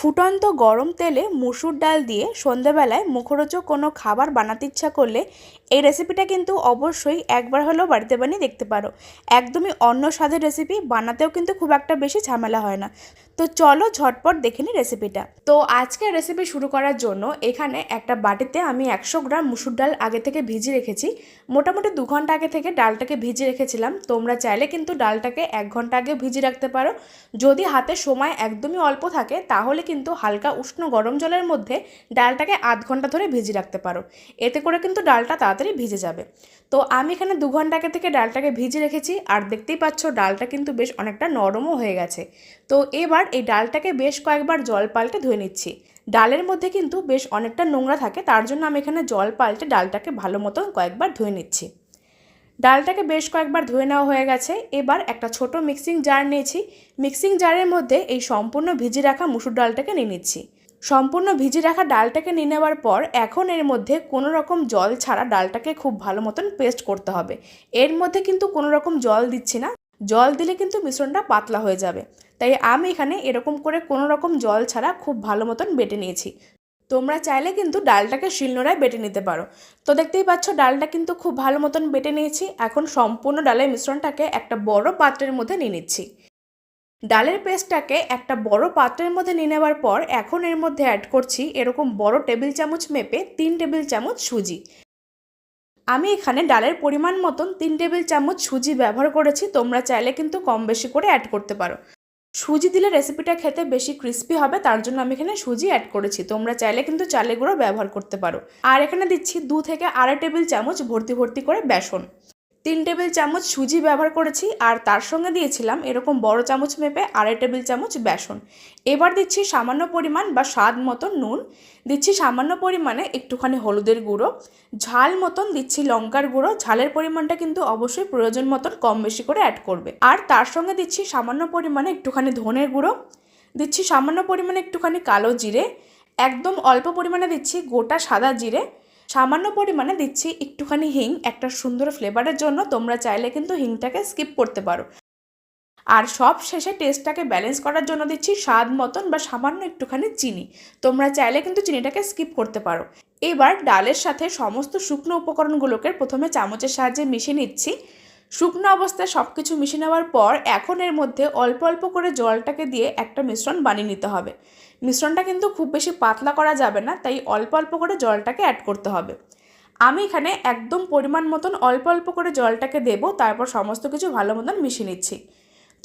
ফুটন্ত গরম তেলে মুসুর ডাল দিয়ে সন্ধেবেলায় মুখরোচক কোনো খাবার বানাতে ইচ্ছা করলে এই রেসিপিটা কিন্তু অবশ্যই একবার হলেও বাড়িতে বানিয়ে দেখতে পারো। একদমই অন্য স্বাদের রেসিপি বানাতেও কিন্তু খুব একটা বেশি ঝামেলা হয় না। তো চলো ঝটপট দেখে নিই রেসিপিটা তো আজকে রেসিপি শুরু করার জন্য এখানে একটা বাটিতে আমি একশো গ্রাম মুসুর ডাল আগে থেকে ভিজিয়ে রেখেছি। মোটামুটি দু ঘণ্টা আগে থেকে ডালটাকে ভিজিয়ে রেখেছিলাম। তোমরা চাইলে কিন্তু ডালটাকে এক ঘণ্টা আগে ভিজিয়ে রাখতে পারো। যদি হাতে সময় একদমই অল্প থাকে তাহলে কিন্তু হালকা উষ্ণ গরম জলের মধ্যে ডালটাকে আধ ঘণ্টা ধরে ভিজিয়ে রাখতে পারো। এতে করে কিন্তু ডালটা তাড়াতাড়ি ভিজে যাবে। তো আমি এখানে দু ঘণ্টা থেকে ডালটাকে ভিজিয়ে রেখেছি আর দেখতেই পাচ্ছ ডালটা কিন্তু বেশ অনেকটা নরমও হয়ে গেছে। তো এবার এই ডালটাকে বেশ কয়েকবার জল পাল্টে ধুয়ে নিচ্ছি। ডালের মধ্যে কিন্তু বেশ অনেকটা নোংরা থাকে, তার জন্য আমি এখানে জল পাল্টে ডালটাকে ভালো মতো কয়েকবার ধুয়ে নিচ্ছি। ডালটাকে বেশ কয়েকবার ধুয়ে নেওয়া হয়ে গেছে। এবার একটা ছোট মিক্সিং জার নিয়েছি। মিক্সিং জারের মধ্যে এই সম্পূর্ণ ভিজিয়ে রাখা মুসুর ডালটাকে নিয়ে নিচ্ছি। সম্পূর্ণ ভিজিয়ে রাখা ডালটাকে নিয়ে নেওয়ার পর এখন এর মধ্যে কোনো রকম জল ছাড়া ডালটাকে খুব ভালো মতন পেস্ট করতে হবে। এর মধ্যে কিন্তু কোনো রকম জল দিচ্ছি না। জল দিলে কিন্তু মিশ্রণটা পাতলা হয়ে যাবে। তাই আমি এখানে এরকম করে কোনো রকম জল ছাড়া খুব ভালো মতন বেটে নিয়েছি। তোমরা চাইলে কিন্তু ডালটাকে শিলনোড়ায় বেটে নিতে পারো। তো দেখতেই পাচ্ছ, ডালটা কিন্তু খুব ভালো মতন বেটে নিয়েছি। এখন সম্পূর্ণ ডালের মিশ্রণটাকে একটা বড় পাত্রের মধ্যে নিয়ে নিচ্ছি। ডালের পেস্টটাকে একটা বড় পাত্রের মধ্যে নিয়ে নেওয়ার পর এখন এর মধ্যে অ্যাড করছি এরকম বড় টেবিল চামচ মেপে তিন টেবিল চামচ সুজি। আমি এখানে ডালের পরিমাণ মতন তিন টেবিল চামচ সুজি ব্যবহার করেছি, তোমরা চাইলে কিন্তু কম বেশি করে অ্যাড করতে পারো। সুজি দিলে রেসিপিটা খেতে বেশি ক্রিস্পি হবে, তার জন্য আমি এখানে সুজি অ্যাড করেছি। তোমরা চাইলে কিন্তু চালে গুঁড়ো ব্যবহার করতে পারো। আর এখানে দিচ্ছি দু থেকে আড়াই টেবিল চামচ ভর্তি ভর্তি করে বেসন। তিন টেবিল চামচ সুজি ব্যবহার করেছি, আর তার সঙ্গে দিয়েছিলাম এরকম বড় চামচ মেপে আড়াই টেবিল চামচ বেসন। এবার দিচ্ছি সামান্য পরিমাণ বা স্বাদ মতন নুন, দিচ্ছি সামান্য পরিমাণে একটুখানি হলুদের গুঁড়ো, ঝাল মতন দিচ্ছি লঙ্কার গুঁড়ো, ঝালের পরিমাণটা কিন্তু অবশ্যই প্রয়োজন মতন কম বেশি করে অ্যাড করবে। আর তার সঙ্গে দিচ্ছি সামান্য পরিমাণে একটুখানি ধনের গুঁড়ো, দিচ্ছি সামান্য পরিমাণে একটুখানি কালো জিরে, একদম অল্প পরিমাণে দিচ্ছি গোটা সাদা জিরে সামান্য পরিমাণে দিচ্ছি একটুখানি হিং, একটা সুন্দর ফ্লেভারের জন্য। তোমরা চাইলে কিন্তু হিংটাকে স্কিপ করতে পারো। আর সব শেষে টেস্টটাকে ব্যালেন্স করার জন্য দিচ্ছি স্বাদ মতন বা সামান্য একটুখানি চিনি। তোমরা চাইলে কিন্তু চিনিটাকে স্কিপ করতে পারো। এবার ডালের সাথে সমস্ত শুকনো উপকরণগুলোকে প্রথমে চামচের সাহায্যে মিশিয়ে নিচ্ছি। শুকনো অবস্থায় সব কিছু মিশিয়ে নেওয়ার পর এখন এর মধ্যে অল্প অল্প করে জলটাকে দিয়ে একটা মিশ্রণ বানিয়ে নিতে হবে। মিশ্রণটা কিন্তু খুব বেশি পাতলা করা যাবে না, তাই অল্প অল্প করে জলটাকে অ্যাড করতে হবে। আমি এখানে একদম পরিমাণ মতন অল্প অল্প করে জলটাকে দেবো, তারপর সমস্ত কিছু ভালো মতন মিশিয়ে নিচ্ছি।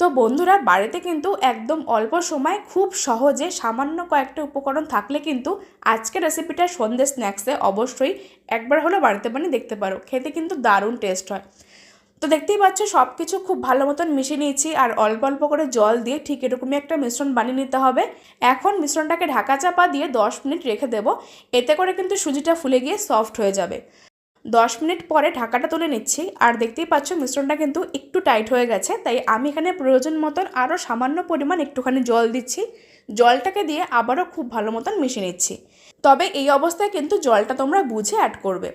তো বন্ধুরা, বাড়িতে কিন্তু একদম অল্প সময় খুব সহজে সামান্য কয়েকটা উপকরণ থাকলে কিন্তু আজকের রেসিপিটা সন্ধ্যে স্ন্যাক্সে অবশ্যই একবার হলে বাড়িতে বানিয়ে দেখতে পারো। খেতে কিন্তু দারুণ টেস্ট হয়। তো দেখতেই পাচ্ছ সব কিছু খুব ভালো মতন মিশিয়ে নিয়েছি আর অল্প অল্প করে জল দিয়ে ঠিক এরকমই একটা মিশ্রণ বানিয়ে নিতে হবে। এখন মিশ্রণটাকে ঢাকা চাপা দিয়ে দশ মিনিট রেখে দেবো, এতে করে কিন্তু সুজিটা ফুলে গিয়ে সফট হয়ে যাবে। দশ মিনিট পরে ঢাকাটা তুলে নিচ্ছি, আর দেখতেই পাচ্ছ মিশ্রণটা কিন্তু একটু টাইট হয়ে গেছে, তাই আমি এখানে প্রয়োজন মতন আরও সামান্য পরিমাণ একটুখানি জল দিচ্ছি। জলটাকে দিয়ে আবারও খুব ভালো মতন মিশিয়ে নিচ্ছি। তবে এই অবস্থায় কিন্তু জলটা তোমরা বুঝে অ্যাড করবে।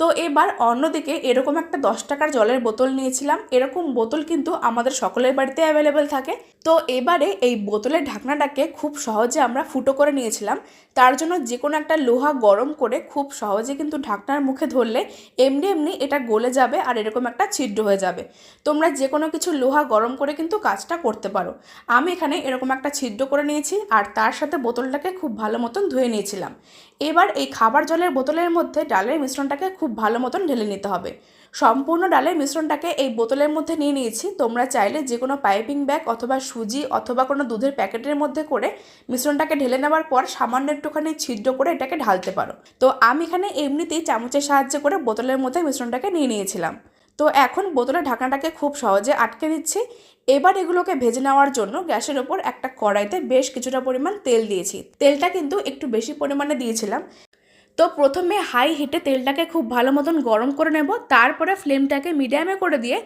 তো এবার অন্যদিকে এরকম একটা দশ টাকার জলের বোতল নিয়েছিলাম। এরকম বোতল কিন্তু আমাদের সকলের বাড়িতে অ্যাভেলেবেল থাকে। তো এবারে এই বোতলের ঢাকনাটাকে খুব সহজে আমরা ফুটো করে নিয়েছিলাম। তার জন্য যে কোনো একটা লোহা গরম করে খুব সহজে কিন্তু ঢাকনার মুখে ধরলে এমনি এমনি এটা গলে যাবে আর এরকম একটা ছিদ্র হয়ে যাবে। তোমরা যে কোনো কিছু লোহা গরম করে কিন্তু কাজটা করতে পারো। আমি এখানে এরকম একটা ছিদ্র করে নিয়েছি আর তার সাথে বোতলটাকে খুব ভালো মতন ধুয়ে নিয়েছিলাম। এবার এই খাবার জলের বোতলের মধ্যে ডালের মিশ্রণটাকে খুব ভালো মতন ঢেলে নিতে হবে। সম্পূর্ণ ডালের মিশ্রণটাকে এই বোতলের মধ্যে নিয়ে নিয়েছি। তোমরা চাইলে যে কোনো পাইপিং ব্যাগ অথবা সুজি অথবা কোনো দুধের প্যাকেটের মধ্যে করে মিশ্রণটাকে ঢেলে নেওয়ার পর সামান্য একটুখানি ছিদ্র করে এটাকে ঢালতে পারো। তো আমি এখানে এমনিতেই চামচের সাহায্যে করে বোতলের মধ্যে মিশ্রণটাকে নিয়ে নিয়েছিলাম। তো এখন বোতলের ঢাকনাটাকে খুব সহজে আটকে দিচ্ছি এবার এগুলোকে ভেজে নেওয়ার জন্য গ্যাসের ওপর একটা কড়াইতে বেশ কিছুটা পরিমাণ তেল দিয়েছি। তেলটা কিন্তু একটু বেশি পরিমাণে দিয়েছিলাম। তো প্রথমে হাই হিটে তেলটাকে খুব ভালো মতন গরম করে নেব, তারপরে ফ্লেমটাকে মিডিয়ামে করে দিয়ে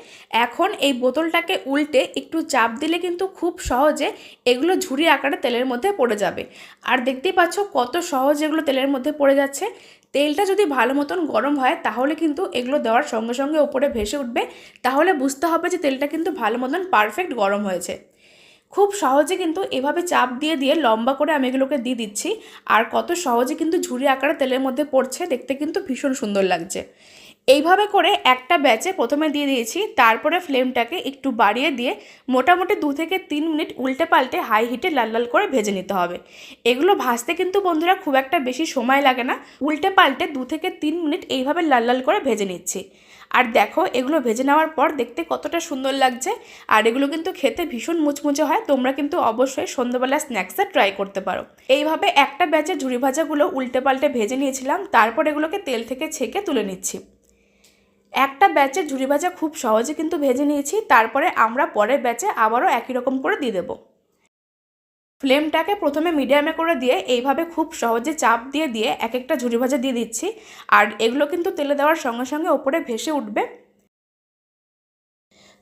এখন এই বোতলটাকে উল্টে একটু চাপ দিলে কিন্তু খুব সহজে এগুলো ঝুড়ি আকারে তেলের মধ্যে পড়ে যাবে। আর দেখতেই পাচ্ছ কত সহজ এগুলো তেলের মধ্যে পড়ে যাচ্ছে। তেলটা যদি ভালো মতন গরম হয় তাহলে কিন্তু এগুলো দেওয়ার সঙ্গে সঙ্গে ওপরে ভেসে উঠবে, তাহলে বুঝতে হবে যে তেলটা কিন্তু ভালো মতন পারফেক্ট গরম হয়েছে। খুব সহজে কিন্তু এভাবে চাপ দিয়ে দিয়ে লম্বা করে আমি এগুলোকে দিয়ে দিচ্ছি। আর কত সহজে কিন্তু ঝুড়ি আকারে তেলের মধ্যে পড়ছে, দেখতে কিন্তু ভীষণ সুন্দর লাগছে। এইভাবে করে একটা ব্যাচে প্রথমে দিয়ে দিয়েছি, তারপরে ফ্লেমটাকে একটু বাড়িয়ে দিয়ে মোটামুটি দু থেকে তিন মিনিট উল্টে পাল্টে হাই হিটে লাল লাল করে ভেজে নিতে হবে। এগুলো ভাজতে কিন্তু বন্ধুরা খুব একটা বেশি সময় লাগে না। উল্টে পাল্টে দু থেকে তিন মিনিট এইভাবে লাল লাল করে ভেজে নিচ্ছি। আর দেখো, এগুলো ভেজে নেওয়ার পর দেখতে কতটা সুন্দর লাগছে। আর এগুলো কিন্তু খেতে ভীষণ মুচমুচে হয়, তোমরা কিন্তু অবশ্যই সন্ধ্যাবেলা স্ন্যাক্সে ট্রাই করতে পারো। এইভাবে একটা ব্যাচে ঝুড়ি ভাজাগুলো উল্টে পাল্টে ভেজে নিয়েছিলাম, তারপর এগুলোকে তেল থেকে ছেঁকে তুলে নিচ্ছি। একটা ব্যাচে ঝুড়ি ভাজা খুব সহজে কিন্তু ভেজে নিয়েছি, তারপরে আমরা পরের ব্যাচে আবারও একই রকম করে দিয়ে দেবো। ফ্লেমটাকে প্রথমে মিডিয়ামে করে দিয়ে এইভাবে খুব সহজে চাপ দিয়ে দিয়ে এক একটা ঝুড়ি ভাজা দিয়ে দিচ্ছি। আর এগুলো কিন্তু তেলে দেওয়ার সঙ্গে সঙ্গে ওপরে ভেসে উঠবে।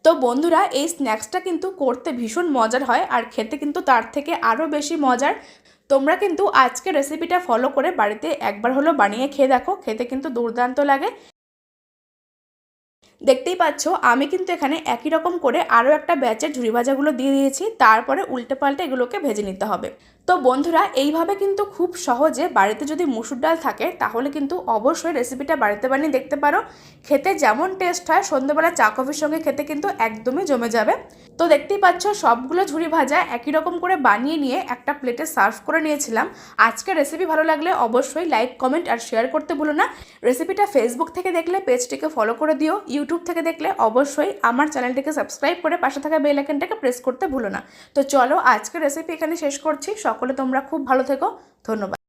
তো বন্ধুরা, এই স্ন্যাক্সটা কিন্তু করতে ভীষণ মজার হয় আর খেতে কিন্তু তার থেকে আরও বেশি মজার। তোমরা কিন্তু আজকে রেসিপিটা ফলো করে বাড়িতে একবার হলো বানিয়ে খেয়ে দেখো। খেতে কিন্তু দুর্দান্ত লাগে। দেখতেই পাচ্ছ, আমি কিন্তু এখানে একই রকম করে আরও একটা ব্যাচের ঝুড়ি ভাজাগুলো দিয়ে দিয়েছি, তারপরে উল্টে পাল্টে এগুলোকে ভেজে নিতে হবে। তো বন্ধুরা, এইভাবে কিন্তু খুব সহজে বাড়িতে যদি মুসুর ডাল থাকে, তাহলে কিন্তু অবশ্যই রেসিপিটা বাড়িতে বানিয়ে দেখতে পারো। খেতে যেমন টেস্ট হয়, সন্ধ্যেবেলা চা কফির সঙ্গে খেতে কিন্তু একদমই জমে যাবে। তো দেখতেই পাচ্ছ, সবগুলো ঝুড়ি ভাজা একই রকম করে বানিয়ে নিয়ে একটা প্লেটে সার্ভ করে নিয়েছিলাম। আজকে রেসিপি ভালো লাগলে অবশ্যই লাইক কমেন্ট আর শেয়ার করতে ভুলো না। রেসিপিটা ফেসবুক থেকে দেখলে পেজটিকে ফলো করে দিও। ইউটিউব থেকে দেখলে অবশ্যই আমার চ্যানেলটিকে সাবস্ক্রাইব করে পাশে থাকা বেল আইকনটাকে প্রেস করতে ভুলো না। তো চলো আজকে রেসিপি এখানে শেষ করছি। সকলে তোমরা খুব ভালো থেকো। ধন্যবাদ।